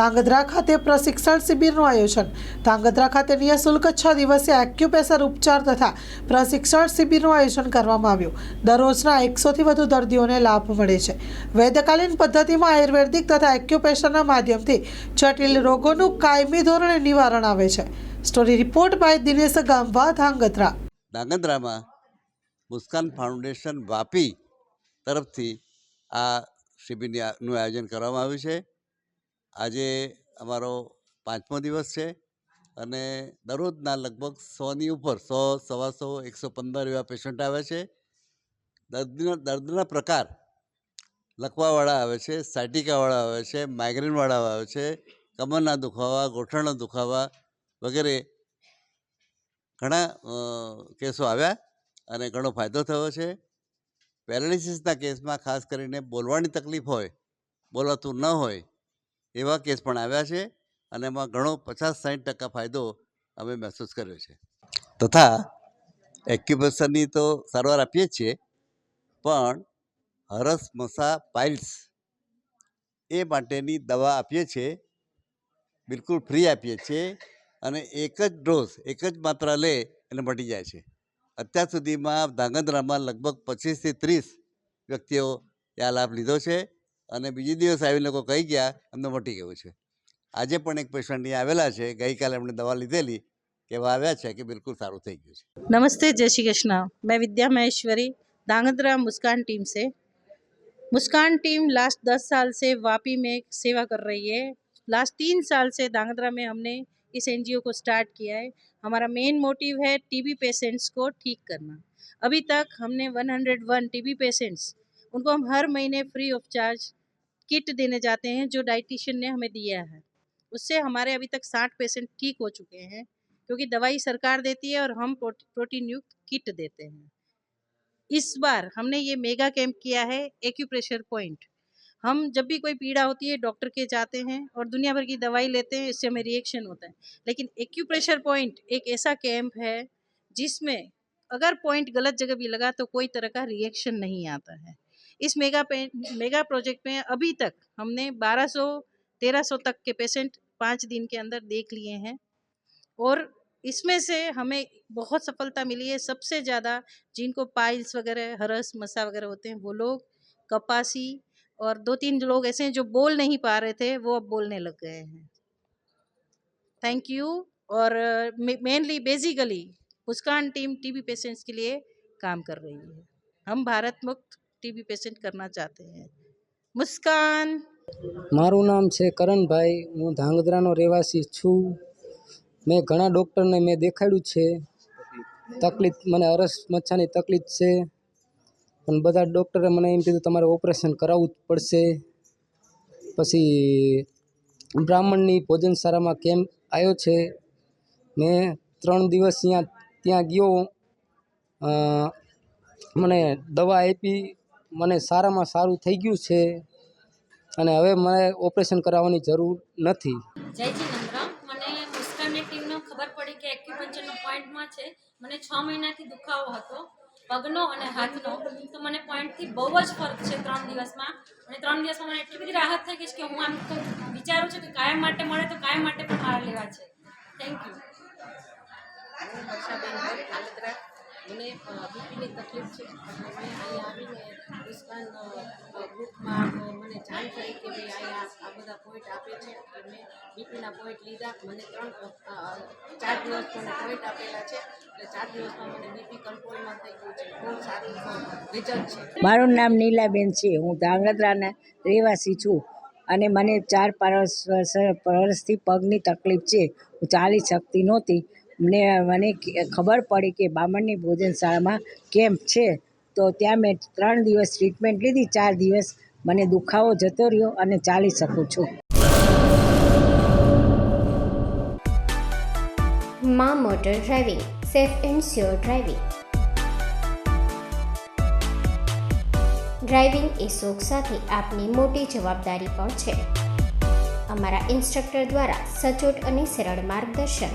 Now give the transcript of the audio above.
ધાંગધ્રા ખાતે પ્રશિક્ષણ શિબિરનું આયોજન. ધાંગધ્રા ખાતે નિઃશુલ્ક છ દિવસીય એક્યુપ્રેશર ઉપચાર તથા પ્રશિક્ષણ શિબિરનું આયોજન કરવામાં આવ્યું. દરરોજના એકસોથી વધુ દર્દીઓને લાભ મળે છે. વૈદકાલીન પદ્ધતિમાં આયુર્વેદિક તથા એક્યુપ્રેશરના માધ્યમથી જટિલ રોગોનું કાયમી ધોરણે નિવારણ આવે છે. Story report by Dinesh Gamva Dhrangadhra. ધાંગધ્રામાં Muskan foundation Vapi તરફથી આ શિબિરની આયોજન કરવામાં આવ્યું છે. આજે અમારો પાંચમો દિવસ છે અને દરરોજના લગભગ સોની ઉપર સો, સવા સો, એકસો પંદર એવા પેશન્ટ આવે છે. દર્દીના, દર્દના પ્રકાર લખવાવાળા આવે છે સાટિકાવાળા આવે છે માઇગ્રેનવાળા આવે છે, કમરના દુખાવા, ગોઠણના દુખાવા વગેરે ઘણા કેસો આવ્યા અને ઘણો ફાયદો થયો છે. પેરાલિસિસના કેસમાં ખાસ કરીને બોલવાની તકલીફ હોય, બોલાતું ન હોય એવા કેસ પણ આવ્યા છે અને એમાં ઘણો પચાસ સાઠ ટકા ફાયદો અમે મહેસૂસ કર્યો છે. તથા એક્યુપ્રેશરની તો સારવાર આપીએ જ છીએ, પણ હરસ મસા પાઇલ્સ એ માટેની દવા આપીએ છીએ, બિલકુલ ફ્રી આપીએ છીએ અને એક જ ડોઝ, એક જ માત્રા લે એને મટી જાય છે. અત્યાર સુધીમાં ધાંગધ્રામાં લગભગ પચીસથી ત્રીસ વ્યક્તિઓ આ લાભ લીધો છે. અને બીજી દિવસ આવીને લોકો કહી ગયા અમને મટી ગયું છે આજે પણ એક પેશન્ટ અહીંયા આવેલા છે ગઈકાલે એમણે દવા લીધેલી કે એવા આવ્યા છે કે બિલકુલ સારું થઈ ગયું છે नमस्ते जय श्री कृष्णा मैं विद्या महेश्वरी धांगध्रा मुस्कान टीम से मुस्कान टीम लास्ट दस साल से वापी में सेवा कर रही है लास्ट तीन साल से धांगध्रा में हमने इस एनजीओ को स्टार्ट किया है हमारा मेन मोटिव है टीबी पेशेंट्स को ठीक करना अभी तक हमने 101 टीबी पेशेंट्स उनको हम हर महीने फ्री ऑफ चार्ज किट देने जाते हैं जो डाइटिशियन ने हमें दिया है। उससे हमारे अभी तक 60 पेशेंट ठीक हो चुके हैं, क्योंकि दवाई सरकार देती है और हम प्रोटीन युक्त किट देते हैं। इस बार हमने ये मेगा कैंप किया है एक्यूप्रेशर पॉइंट। हम जब भी कोई पीड़ा होती है, डॉक्टर के जाते हैं और दुनिया भर की दवाई लेते हैं, इससे हमें रिएक्शन होता है। लेकिन एक्यूप्रेशर पॉइंट एक ऐसा कैंप है, जिसमें अगर पॉइंट गलत जगह भी लगा तो कोई तरह का रिएक्शन नहीं आता है। इस मेगा पे, मेगा प्रोजेक्ट में अभी तक हमने 1200 1300 तक के पेशेंट पाँच दिन के अंदर देख लिए हैं। और इसमें से हमें बहुत सफलता मिली है। सबसे ज़्यादा जिनको पाइल्स वगैरह, हरस, मसा वगैरह होते हैं, वो लोग कपासी और दो तीन लोग ऐसे हैं जो बोल नहीं पा रहे थे, वो अब बोलने लग गए हैं। थैंक यू और mainly basically Muskan team TB patients के लिए काम कर रही है। हम भारत मुक्त टीबी पेशेंट करना चाहते हैं मुस्कान મારું નામ છે કરણભાઈ હું ધાંગધ્રાનો રહેવાસી છું મેં ઘણા ડૉક્ટરને મેં દેખાડ્યું છે તકલીફ મને અરસ મચ્છાની તકલીફ છે પણ બધા ડૉક્ટરે મને એમ કીધું તમારે ઓપરેશન કરાવવું જ પડશે પછી બ્રાહ્મણની ભોજનશાળામાં કેમ્પ આવ્યો છે મેં ત્રણ દિવસ ત્યાં ત્યાં ગયો અ, મને દવા આપી મને સારામાં સારું થઈ ગયું છે અને હવે મને ઓપરેશન કરાવવાની જરૂર નથી. જય જિનેન્દ્ર મને મુસ્કાનની ટીમનો ખબર પડી કે એક્યુપંચરનો પોઈન્ટમાં છે. મને છ મહિનાથી દુખાવો હતો પગનો અને હાથનો. તો મને પોઈન્ટથી બહુ જ ફરક છે ત્રણ દિવસમાં. અને ત્રણ દિવસમાં મને એટલી બધી રાહત થઈ ગઈ છે કે હું આમ તો વિચારું છું કે કાયમ માટે મળે તો કાયમ માટે પણ મારા લેવા છે. થેન્ક યુ મને બીપીની તકલીફ છે. મેં અહીંયા આવીને મુસ્કાન ગ્રુપમાં મને જાણ કરી કે ભાઈ અહીંયા આ બધા પોઈન્ટ આપે છે. મેં બીપીના પોઈન્ટ લીધા. મને ત્રણ ચાર દિવસ પોઈન્ટ આપેલા છે. મારું નામ નીલાબેન છે. હું ધાંગધ્રાના રહેવાસી છું. અને મને ચાર વર્ષથી પગની તકલીફ છે. હું ચાલી શકતી નહોતી. મને મને ખબર પડી કે બામણની ભોજનશાળામાં કેમ્પ છે. તો ત્યાં મેં ત્રણ દિવસ ટ્રીટમેન્ટ લીધી, ચાર દિવસ મને દુખાવો જતો રહ્યો અને ચાલી શકું છું. માં motor driving, safe and sure driving. Driving એ શોખ સાથે આપની મોટી જવાબદારી પણ છે. અમારા ઇન્સ્ટ્રક્ટર દ્વારા સચોટ અને સરળ માર્ગદર્શન.